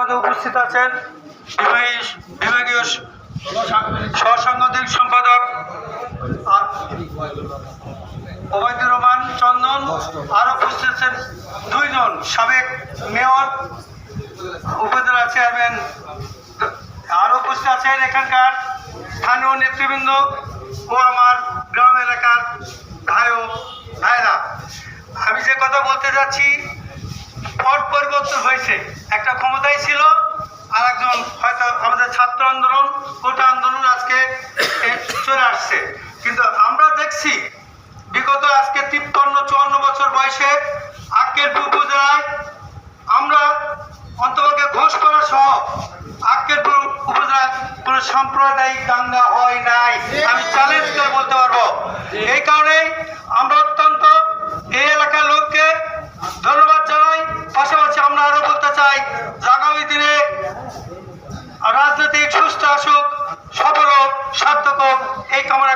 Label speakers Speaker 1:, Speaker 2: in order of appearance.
Speaker 1: মধ্যে উপস্থিত আছেন বিভাগীয় সহসাংগঠনিক সম্পাদক ওবায়দুর রহমান, চন্দন। আরও উপস্থিত আছেন দুইজন সাবেক মেয়র, উপজেলা চেয়ারম্যান। আরও উপস্থিত আছেন এখানকার স্থানীয় নেতৃবৃন্দ ও আমার গ্রাম এলাকার ভাই ভাইরা। আমি যে কথা বলতে যাচ্ছি, পট পরিবর্তন হয়েছে। একটা ছিল আর একজন হয়তো আমাদের ছাত্র আন্দোলন, কোটা আন্দোলন আজকে চলে আসছে। কিন্তু আমরা দেখছি, বিগত আজকে তিপ্পান্ন, চুয়ান্ন বছর বয়সে আক্কেরপুর উপজেলায় আমরা অন্তপক্ষে ঘোষ করা সহ আক্কেরপুর উপজেলায় কোনো সাম্প্রদায়িক দাঙ্গা হয় নাই। আমি চ্যালেঞ্জ করে বলতে পারব। এই কারণেই আমরা অত্যন্ত এই এলাকার লোককে ধন্যবাদ জানাই পাশাপাশি আমরা আরও বলতে চাই আগামী দিনে রাজনৈতিক সুস্থ আসুক সফল হোক সার্থক হোক এই কামনা